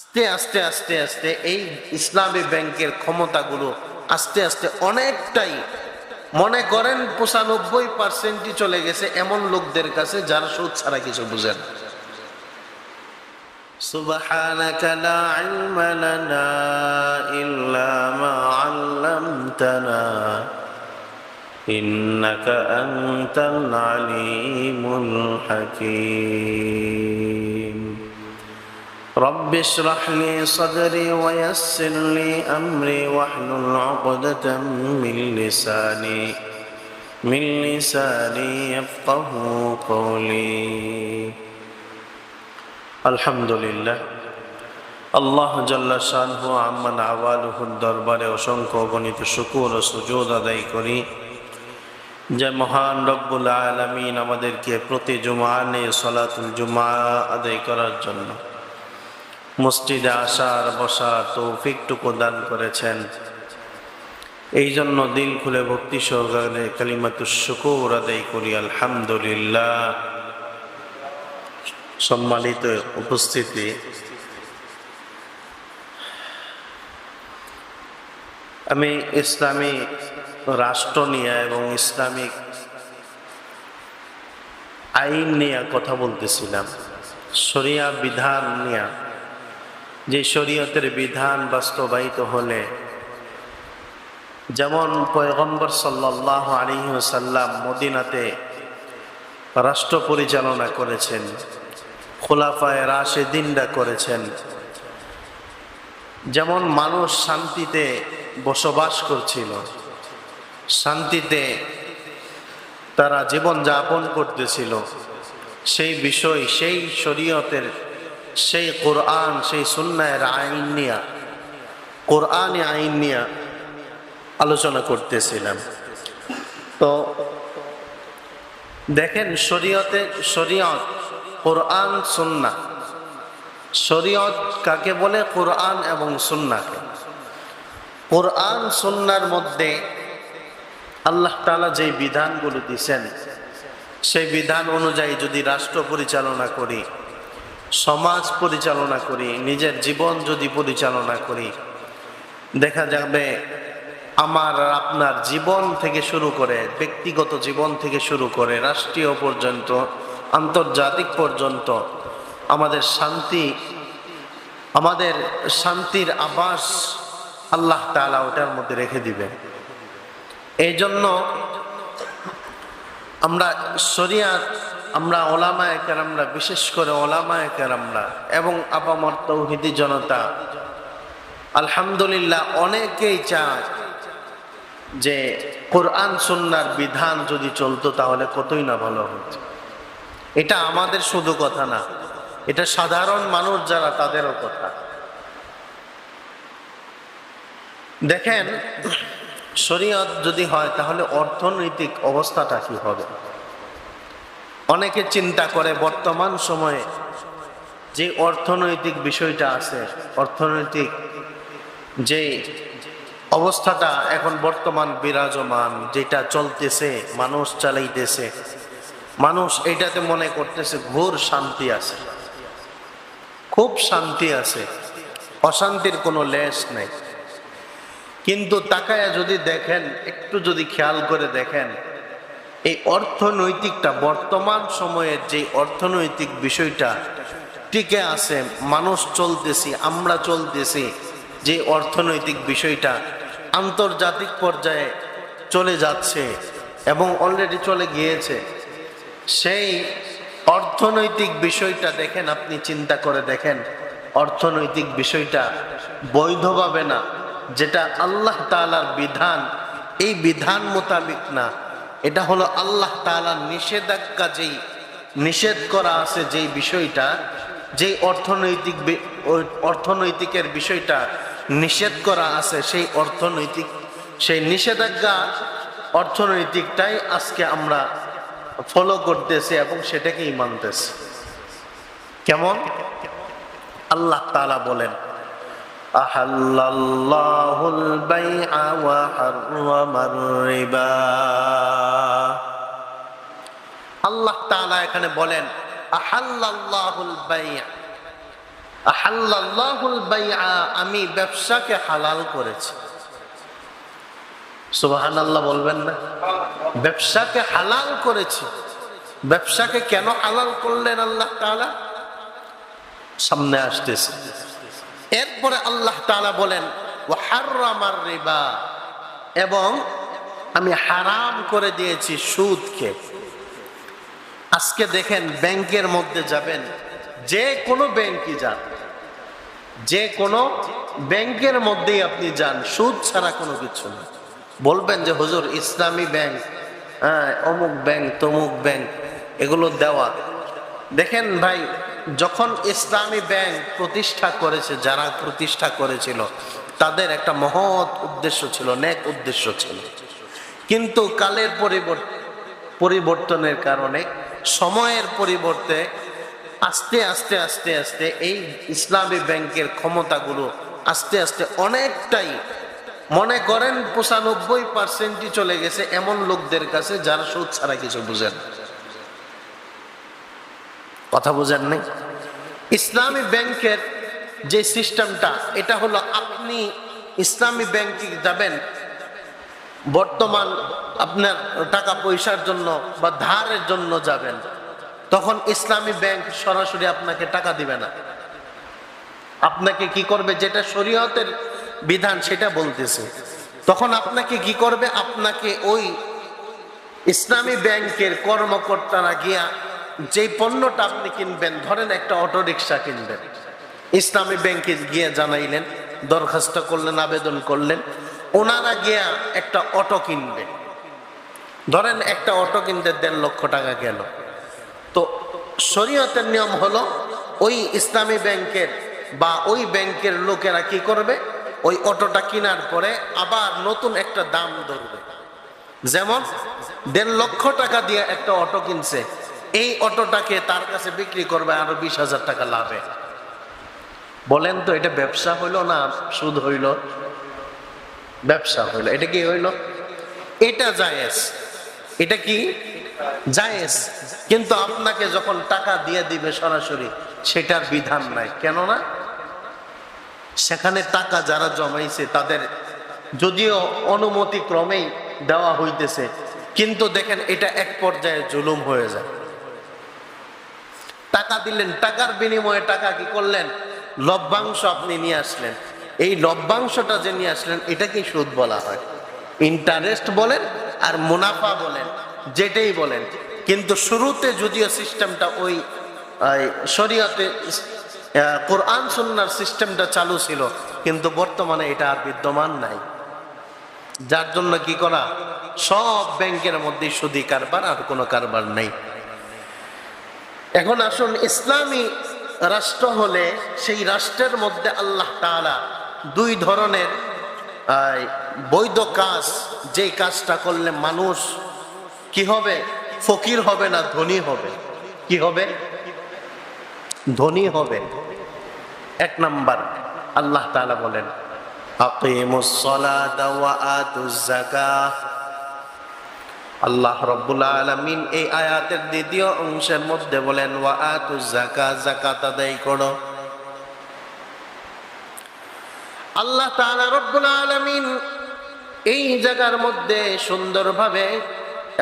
আস্তে আস্তে আস্তে আস্তে এই ইসলামী ব্যাংকের ক্ষমতাগুলো আস্তে আস্তে অনেকটাই মনে করেন পঁচানব্বই পার্সেন্টই চলে গেছে এমন লোকদের কাছে যারা সুদ ছাড়া কিছু বুঝেন سبحانك لا علم لنا إلا ما علمتنا إنك أنت العليم الحكيم رب اشرح لي صدري ويسر لي أمري واحلل عقدة من لساني من لساني يفقه قولي আলহামদুলিল্লাহ আল্লাহ জাল্লা শানহু আম্মান আওয়ালুহুর দরবারে অসংখ্য গণিত শুকুর ও সুজোদ আদায় করি যে মহান রব্বুল আলমিন আমাদেরকে প্রতি জুমানে সলাতুল জুমা আদায় করার জন্য মসজিদে আসার, বসার তৌফিকটুকু দান করেছেন। এই জন্য দিল খুলে ভক্তি সহকারে কালিমাতুর শুকুর আদায় করি, আলহামদুলিল্লাহ। সম্মানিত উপস্থিতি। আমি ইসলামী রাষ্ট্র নিয়ে এবং ইসলামিক আইন নিয়ে কথা বলতেছিলাম, শরিয়া বিধান নিয়ে। যে শরীয়তের বিধান বাস্তবায়িত হলে, যেমন পয়গম্বর সাল্লাহ সাল্লাম মদিনাতে রাষ্ট্র পরিচালনা করেছেন, খোলাফায় রাশেদিনরা করেছেন, যেমন মানুষ শান্তিতে বসবাস করছিল, শান্তিতে তারা জীবন যাপন করতেছিল, সেই বিষয়, সেই শরীয়তের সেই কোরআন, সেই সুন্নায়ের আইন নিয়া, কোরআন আইন নিয়া আলোচনা করতেছিলাম। তো দেখেন, শরীয়তে, শরীয়ত, কোরআন, সুন্না। শরীয়ত কাকে বলে? কোরআন এবং সুন্নাকে। কোরআন, সুন্নার মধ্যে আল্লাহ তালা যে বিধানগুলো দিছেন, সেই বিধান অনুযায়ী যদি রাষ্ট্র পরিচালনা করি সমাজ পরিচালনা করি, নিজের জীবন যদি পরিচালনা করি। দেখা যাবে আমার আপনার জীবন থেকে শুরু করে, ব্যক্তিগত জীবন থেকে শুরু করে, রাষ্ট্রীয় পর্যন্ত, আন্তর্জাতিক পর্যন্ত, আমাদের শান্তি, আমাদের শান্তির আবাস আল্লাহ তালা ওটার মধ্যে রেখে দিবে। এই জন্য আমরা শরিয়াত আমরা ওলামায় কেরামরা, বিশেষ করে ওলামায় কেরামরা এবং আপামর তৌহিদি জনতা, আলহামদুলিল্লাহ অনেকেই চায় যে কোরআন সুন্নার বিধান যদি চলতো তাহলে কতই না ভালো হতো। এটা আমাদের শুধু কথা না, এটা সাধারণ মানুষ যারা তাদেরও কথা। দেখেন, শরীয়ত যদি হয় তাহলে অর্থনৈতিক অবস্থাটা কি হবে? অনেকে চিন্তা করে বর্তমান সময়ে যে অর্থনৈতিক বিষয়টা আছে, অর্থনৈতিক যে অবস্থাটা এখন বর্তমান বিরাজমান, যেটা চলতেছে, মানুষ চালাইতেছে, মানুষ এটাতে মনে করতেছে ঘোর শান্তি আছে। খুব শান্তি আছে, অশান্তির কোনো লেশ নেই। কিন্তু তাকায় যদি দেখেন, একটু যদি খেয়াল করে দেখেন এই অর্থনৈতিকটা, বর্তমান সময়ের যে অর্থনৈতিক বিষয়টা টিকে আছে, মানুষ চলতেছি, আমরা চলতেছি, যে অর্থনৈতিক বিষয়টা আন্তর্জাতিক পর্যায়ে চলে যাচ্ছে এবং অলরেডি চলে গিয়েছে, সেই অর্থনৈতিক বিষয়টা দেখেন আপনি, চিন্তা করে দেখেন, অর্থনৈতিক বিষয়টা বৈধভাবে না, যেটা আল্লাহ তালার বিধান, এই বিধান মোতাবিক না। এটা হলো আল্লাহ তালার নিষেধাজ্ঞা যেই নিষেধ করা আছে যেই বিষয়টা, যেই অর্থনৈতিক অর্থনৈতিকের বিষয়টা নিষেধ করা আছে, সেই অর্থনৈতিক, সেই নিষেধাজ্ঞা অর্থনৈতিকটাই আজকে আমরা ফলো করতেছি এবং সেটাকেই মানতেছি। কেমন? আল্লাহ তালা বলেন আহাল্লাল্লাহুল বাইআ ওয়া হাররামার রিবা। আল্লাহ তাআলা এখানে বলেন, আহাল্লাল্লাহুল বাইআ। আহাল্লাল্লাহুল বাইআ, আমি ব্যবসাকে হালাল করেছি। সুবহানাল্লাহ বলবেন না? ব্যবসাকে হালাল করেছি। ব্যবসাকে কেন হালাল করলেন আল্লাহ তাআলা? সামনে আসতেছে। এরপরে আল্লাহ তাআলা বলেন, ওয়া হাররামার রিবা এবং আমি হারাম করে দিয়েছি সুদকে। আজকে দেখেন ব্যাংকের মধ্যে যাবেন, যে কোনো ব্যাংকই যান, যে কোনো ব্যাংকের মধ্যেই আপনি যান, সুদ ছাড়া কোনো কিছু না। বলবেন যে, হুজুর, ইসলামী ব্যাংক হ্যাঁ অমুক ব্যাংক, তমুক ব্যাংক, এগুলো দেওয়া। দেখেন ভাই যখন ইসলামী ব্যাংক প্রতিষ্ঠা করেছে, যারা প্রতিষ্ঠা করেছিল, তাদের একটা মহৎ উদ্দেশ্য ছিল, নেক উদ্দেশ্য ছিল কিন্তু কালের পরিবর্তন পরিবর্তনের কারণে, সময়ের পরিবর্তে আস্তে আস্তে আস্তে আস্তে এই ইসলামী ব্যাংকের ক্ষমতাগুলো আস্তে আস্তে অনেকটাই মনে করেন পঁচানব্বই পার্সেন্টই চলে গেছে এমন লোকদের কাছে যারা সুদ ছাড়া কিছু বুঝেন না। কথা বুঝেন নাই? ইসলামী ব্যাংকের যে সিস্টেমটা, এটা হলো আপনি ইসলামী ব্যাংকে যাবেন, বর্তমান আপনার টাকা পয়সার জন্য বা ধারের জন্য যাবেন, তখন ইসলামী ব্যাংক সরাসরি আপনাকে টাকা দিবে না। আপনাকে কি করবে? যেটা শরীয়তের বিধান, সেটা বলতেছে। তখন আপনাকে কি করবে? আপনাকে ওই ইসলামী ব্যাংকের কর্মকর্তারা গিয়া যে পণ্যটা আপনি কিনবেন, ধরেন একটা অটো রিক্সা কিনবেন। ইসলামী ব্যাংকে গিয়ে জানাইলেন, দরখাস্ত করলেন, আবেদন করলেন, ওনারা গিয়া একটা অটো কিনবে। ধরেন একটা অটো কিনতে দেড় লক্ষ টাকা গেল। তো শরীয়তের নিয়ম হলো, ওই ইসলামী ব্যাংকের বা ওই ব্যাংকের লোকেরা কি করবে? ওই অটোটা কেনার পরে আবার নতুন একটা দাম ধরবে। যেমন, দেড় লক্ষ টাকা দিয়ে একটা অটো কিনছে এই অটোটাকে তার কাছে বিক্রি করবে আরও বিশ হাজার টাকা লাভে। বলেন তো, এটা ব্যবসা হইল না সুদ হইল? ব্যবসা হইল। এটা কি হইল? এটা জায়েজ। এটা কি? জায়েজ। কিন্তু আপনাকে যখন টাকা দিয়ে দিবে সরাসরি, সেটার বিধান নাই। কেননা সেখানে টাকা যারা জমাইছে, তাদের যদিও অনুমতি ক্রমেই দেওয়া হইতেছে, কিন্তু দেখেন এটা এক পর্যায়ে জুলুম হয়ে যায়। টাকা দিলেন, টাকার বিনিময়ে টাকা কি করলেন? লভ্যাংশ আপনি নিয়ে আসলেন। এই লভ্যাংশটা যে নিয়ে আসলেন এটাকে সুদ বলা হয়। ইন্টারেস্ট বলেন আর মুনাফা বলেন, যেটাই বলেন। কিন্তু শুরুতে যদিও সিস্টেমটা ওই শরীয়তে কোরআন সুন্নার সিস্টেমটা চালু ছিল, কিন্তু বর্তমানে এটা আর বিদ্যমান নাই। যার জন্য কি করা? সব ব্যাংকের মধ্যে সুদি কারবার আর কোনো কারবার নেই। এখন আসুন, ইসলামী রাষ্ট্র হলে সেই রাষ্ট্রের মধ্যে আল্লাহ তাআলা দুই ধরনের বৈধ কাজ, যে কাজটা করলে মানুষ কি হবে? ফকির হবে না ধনী হবে? কি হবে? ধনী হবে। এক নাম্বার, আল্লাহ তাআলা বলেন, আকিমুস সালাতা ওয়া আতুজ যাকাহ আল্লাহ রব্বুল আলমিন এই আয়াতের দ্বিতীয় অংশের মধ্যে বলেন, ওয়া আতু জাকা জাকাত আদায় করো। আল্লাহ তাআলা রব্বুল আলমিন এই জায়গার মধ্যে সুন্দরভাবে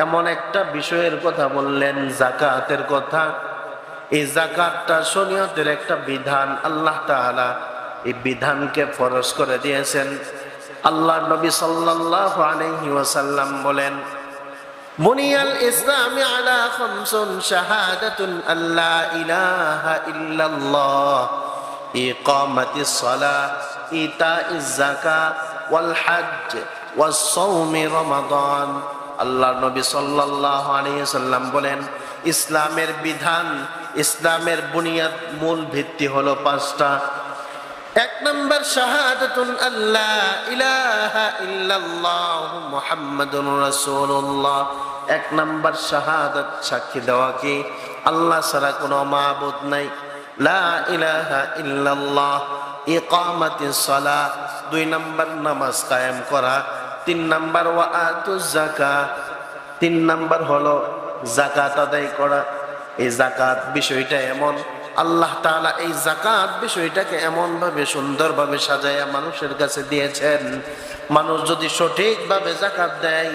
এমন একটা বিষয়ের কথা বললেন জাকাতের কথা। এই জাকাতটা শরীয়তের একটা বিধান। আল্লাহ তাআলা এই বিধানকে ফরজ করে দিয়েছেন। আল্লাহ নবী সাল্লাল্লাহু আলাইহি বলেন বুনিয়াল ইসলাম আলা খামসুন শাহাদাতুন আল্লাহ ইলাহা ইল্লাল্লাহ। ইকামাতিস সালাহ ইতাইজ যাকাত ওয়াল হজ ওয়াস সাওমি রমাদান। আল্লাহ নবী সাল্লাল্লাহু আলাইহি সাল্লাম বলেন, ইসলামের বিধান, ইসলামের বুনিয়াদ মূল ভিত্তি হলো পাঁচটা। এক নম্বর শাহাদাতুন আল্লাহ ইলাহা ইল্লাল্লাহ মুহাম্মাদুর রাসূলুল্লাহ। এক নম্বর শাহাদাত সাক্ষী দেওয়া কি? আল্লাহ ছাড়া কোনো মাবুদ নাই। লা ইলাহা ইল্লাল্লাহ ইকামাতিস সালাহ দুই নম্বর নামাজ কায়েম করা, তিন নম্বর ওয়া আতুজ যাকাত তিন নম্বর হলো জাকাত আদায় করা। এই জাকাত বিষয়টা এমন আল্লাহ তাআলা এই জাকাত বিষয়টাকে এমনভাবে, সুন্দরভাবে সাজাইয়া মানুষের কাছে দিয়েছেন। মানুষ যদি সঠিকভাবে জাকাত দেয়,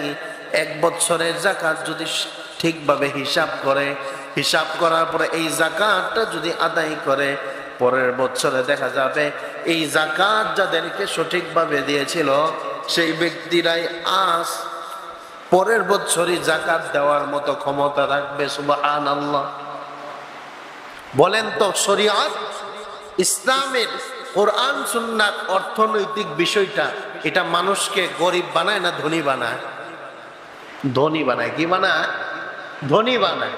এক বছরের জাকাত যদি ঠিকভাবে হিসাব করে, হিসাব করার পরে এই জাকাতটা যদি আদায় করে, পরের বছরে দেখা যাবে এই জাকাত যাদেরকে সঠিকভাবে দিয়েছিল, সেই ব্যক্তিরাই আজ পরের বছরই জাকাত দেওয়ার মতো ক্ষমতা রাখবে সুবাহান আল্লাহ বলেন তো শরিয়ত, ইসলামের কোরআন, সুন্নাত, অর্থনৈতিক বিষয়টা, এটা মানুষকে গরিব বানায় না ধনী বানায়? ধনী বানায়, কি বানায়? ধনী বানায়।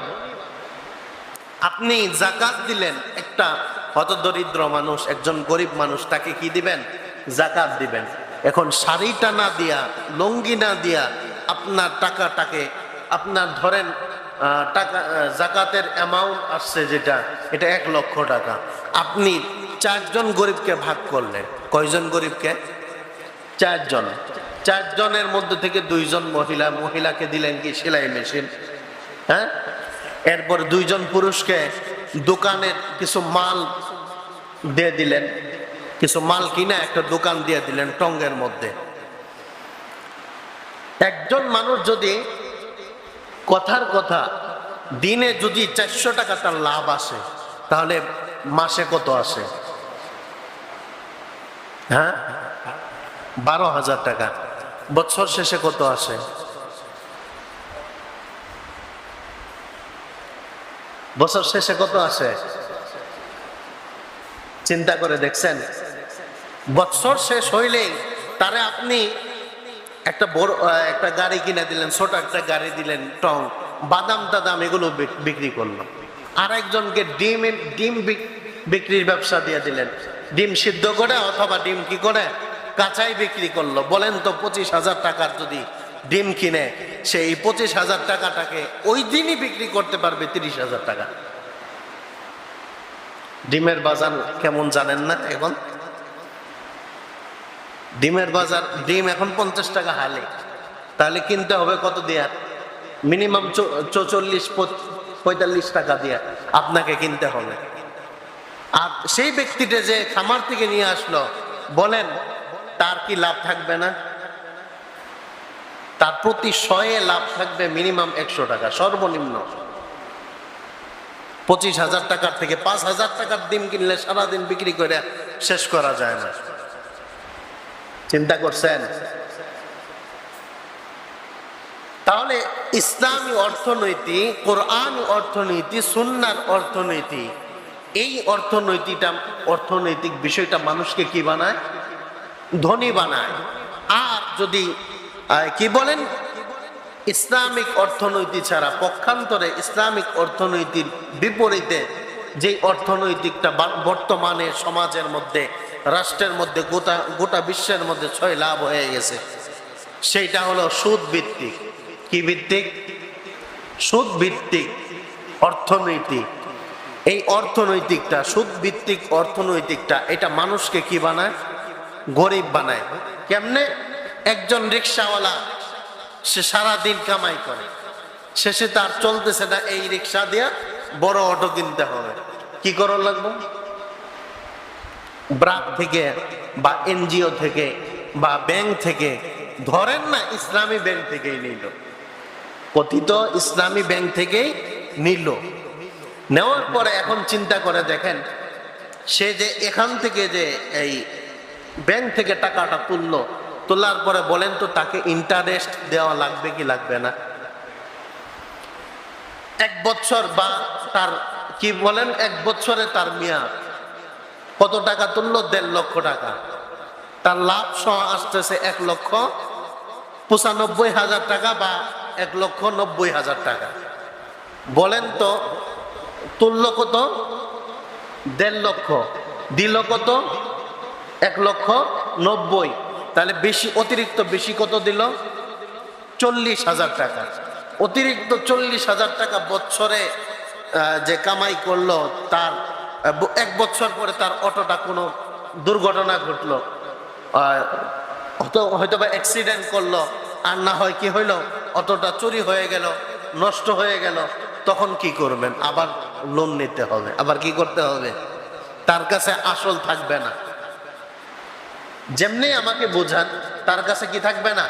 আপনি জাকাত দিলেন, একটা হতদরিদ্র মানুষ, একজন গরিব মানুষ, তাকে কি দিবেন? জাকাত দিবেন। এখন শাড়িটা না দিয়া, লঙ্গি না দিয়া আপনার টাকাটাকে, আপনার ধরেন টাকা জাকাতের অ্যামাউন্ট আসছে যেটা, এটা এক লক্ষ টাকা। আপনি চারজন গরিবকে ভাগ করলেন। কয়জন গরিবকে? চারজন। চারজনের মধ্যে থেকে দুইজন মহিলা, মহিলাকে দিলেন কি সেলাই মেশিন হ্যাঁ? এরপর দুইজন পুরুষকে দোকানের কিছু মাল দিয়ে দিলেন। কিছু মাল কিনে একটা দোকান দিয়ে দিলেন টঙ্গের মধ্যে। একজন মানুষ যদি কথার কথা, দিনে যদি চারশো টাকা তার লাভ আসে, তাহলে মাসে কত আসে? হ্যাঁ? বারো হাজার টাকা। বছর শেষে কত আসে? বছর শেষে কত আসে? চিন্তা করে দেখছেন? বছর শেষ হইলেই তারে আপনি একটা বড় একটা গাড়ি কিনে দিলেন, ছোট একটা গাড়ি দিলেন, টং, বাদাম টাদাম এগুলো বিক্রি করল। আর একজনকে ডিম ডিম বিক্রির ব্যবসা দিয়ে দিলেন। ডিম সিদ্ধ করে অথবা ডিম কি করে? কাঁচাই বিক্রি করল। বলেন তো পঁচিশ হাজার টাকার যদি ডিম কিনে, সেই পঁচিশ হাজার টাকাটাকে ওই দিনই বিক্রি করতে পারবে তিরিশ হাজার টাকা। ডিমের বাজার কেমন জানেন না এখন? ডিমের বাজার, ডিম এখন পঞ্চাশ টাকা হালে। তাহলে কিনতে হবে কত দিয়া? মিনিমাম চৌচল্লিশ পঁয়তাল্লিশ টাকা দিয়া। আপনাকে কিনতে হবে। আর সেই ব্যক্তিটা যে খামার থেকে নিয়ে আসলো, বলেন, তার কি লাভ থাকবে না? তার প্রতি শয়ে লাভ থাকবে মিনিমাম একশো টাকা, সর্বনিম্ন। পঁচিশ হাজার টাকার থেকে পাঁচ হাজার টাকার ডিম কিনলে সারাদিন বিক্রি করে শেষ করা যায় না। চিন্তা করছেন? তাহলে ইসলামী অর্থনীতি কোরআন অর্থনীতি, সুন্নার অর্থনীতি, এই অর্থনৈতিকটা অর্থনৈতিক বিষয়টা মানুষকে কি বানায়? ধনী বানায়। আর যদি কি বলেন? ইসলামিক অর্থনৈতিক ছাড়া পক্ষান্তরে ইসলামিক অর্থনৈতির বিপরীতে যে অর্থনৈতিকটা বর্তমানে সমাজের মধ্যে রাষ্ট্রের মধ্যে গোটা গোটা বিশ্বের মধ্যে ছয় লাভ হয়ে গেছে। সেইটা হলো সুদ ভিত্তিক। কি ভিত্তিক? সুদ ভিত্তিক অর্থনৈতিক। এই অর্থনৈতিকটা, সুদ ভিত্তিক অর্থনৈতিকটা, এটা মানুষকে কি বানায়? গরিব বানায়। কেমনে? একজন রিক্সাওয়ালা, সে সারা দিন কামাই করে। শেষে তার চলতেছে না, এই রিক্সা দিয়া বড় অটো কিনতে হবে। কি করার লাগবে? ব্রাক থেকে বা এনজিও থেকে বা ব্যাংক থেকে, ধরেন না ইসলামী ব্যাংক থেকেই নিল। কথিত ইসলামী ব্যাংক থেকেই নিল। নেওয়ার পরে এখন চিন্তা করে দেখেন, সে যে এখান থেকে যে এই ব্যাংক থেকে টাকাটা তুললো, তোলার পরে বলেন তো তাকে ইন্টারেস্ট দেওয়া লাগবে কি লাগবে না? এক বছর বা তার, কি বলেন, এক বছরে তার মেয়াদ। কত টাকা তুললো? দেড় লক্ষ টাকা। তার লাভ সহ আসতেছে এক লক্ষ পঁচানব্বই হাজার টাকা বা এক লক্ষ নব্বই হাজার টাকা। বলেন তো, তুলল কত? দেড় লক্ষ। দিল কত? এক লক্ষ নব্বই। তাহলে বেশি, অতিরিক্ত বেশি কত দিল? চল্লিশ হাজার টাকা। অতিরিক্ত চল্লিশ হাজার টাকা বছরে যে কামাই করল, তার এক বছর পরে তার অটোটা কোনো দুর্ঘটনা ঘটলো। হয়তো বা অ্যাক্সিডেন্ট করল, আর না হয় কি হইল, অটোটা চুরি হয়ে গেল, নষ্ট হয়ে গেল, তখন কি করবেন? আবার লোন নিতে হবে। আবার কি করতে হবে? তার কাছে আসল থাকবে না। যেমনি আমাকে বোঝান, তার কাছে কি থাকবে না?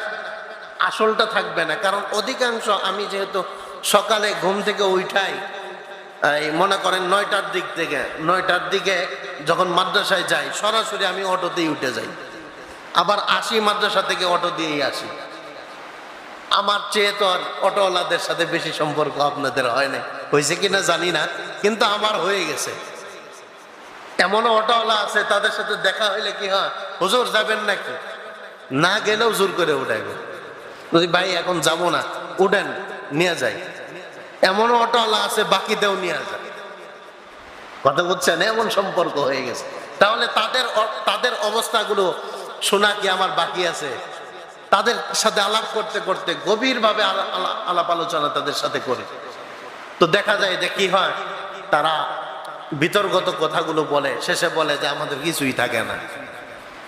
আসলটা থাকবে না। কারণ অধিকাংশ আমি যেহেতু সকালে ঘুম থেকে উঠাই এই মনে করেন নয়টার দিক থেকে, নয়টার দিকে যখন মাদ্রাসায় যাই, সরাসরি আমি অটোতেই উঠে যাই। আবার আসি মাদ্রাসা থেকে অটো দিয়েই আসি। আমার চেয়ে তো আর অটোওয়ালাদের সাথে বেশি সম্পর্ক আপনাদের হয় না হয়েছে কিনা জানি না, কিন্তু আমার হয়ে গেছে। এমনও অটোওয়ালা আছে, তাদের সাথে দেখা হইলে কি হয়, হুজুর যাবেন নাকি? না গেলেও জোর করে উঠাইবে যদি ভাই, এখন যাব না, উঠেন, নিয়ে যাই। এমনও অটোওয়ালা আছে বাকিতেও নিয়ে যায় কথা বুঝছেন? এমন সম্পর্ক হয়ে গেছে। তাহলে তাদের তাদের অবস্থাগুলো শোনা কি আমার বাকি আছে? তাদের সাথে আলাপ করতে করতে গভীরভাবে আলা- আলা- আলাপ আলোচনা তাদের সাথে করে। তো দেখা যায় যে কি হয়, তারা বিতর্গত কথাগুলো বলে, শেষে বলে যে আমাদের কিছুই থাকে না।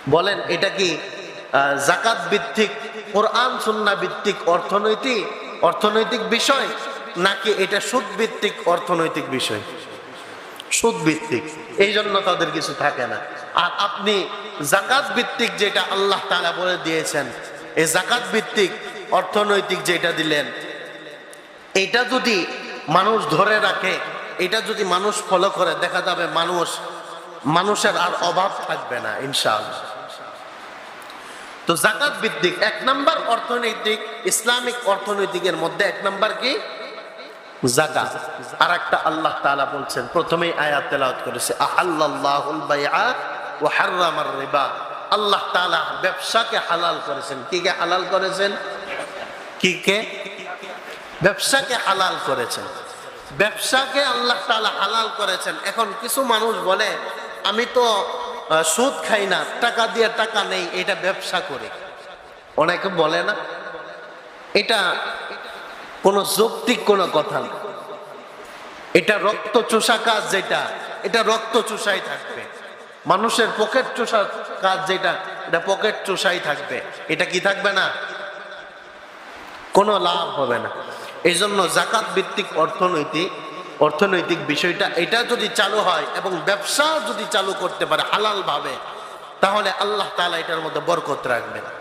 বলেন, এটা কি জাকাত ভিত্তিক কোরআন, সুন্না ভিত্তিক অর্থনৈতিক অর্থনৈতিক বিষয়? নাকি এটা সুদ ভিত্তিক অর্থনৈতিক বিষয়? সুদ ভিত্তিক এই জন্য তাদের কিছু থাকে না। আর আপনি জাকাত ভিত্তিক যেটা আল্লাহ তাআলা বলে দিয়েছেন, এই জাকাত ভিত্তিক অর্থনৈতিক যেটা দিলেন, এটা যদি মানুষ ধরে রাখে, এটা যদি মানুষ ফলো করে, দেখা যাবে মানুষ, মানুষের আর অভাব থাকবে না, ইনশাআল্লাহ। তো জাকাত ভিত্তিক এক নাম্বার অর্থনৈতিক, ইসলামিক অর্থনৈতিকের মধ্যে এক নাম্বার কি? জাকাত। আর একটা আল্লাহ তাআলা বলছেন, প্রথমেই আয়াত তেলাওয়াত করেছে হাররামার রিবা। আল্লাহ তাআলা ব্যবসাকে হালাল করেছেন। কি কে হালাল করেছেন? কি কে? ব্যবসাকে হালাল করেছেন। ব্যবসাকে আল্লাহ তাআলা হালাল করেছেন। এখন কিছু মানুষ বলে, আমি তো সুদ খাই না, টাকা দিয়ে টাকা নেই, এটা ব্যবসা করে। অনেকে বলে না, এটা কোনো যৌক্তিক কোনো কথা না। এটা রক্ত চোষা কাজ যেটা, এটা রক্ত চোষাই থাকবে। মানুষের পকেট চোষা কাজ যেটা, এটা পকেট চোষাই থাকবে। এটা কি থাকবে না? কোনো লাভ হবে না। এই জন্য জাকাত ভিত্তিক অর্থনৈতিক অর্থনৈতিক বিষয়টা, এটা যদি চালু হয় এবং ব্যবসা যদি চালু করতে পারে হালাল ভাবে, তাহলে আল্লাহ তাআলা এটার মধ্যে বরকত রাখবেন।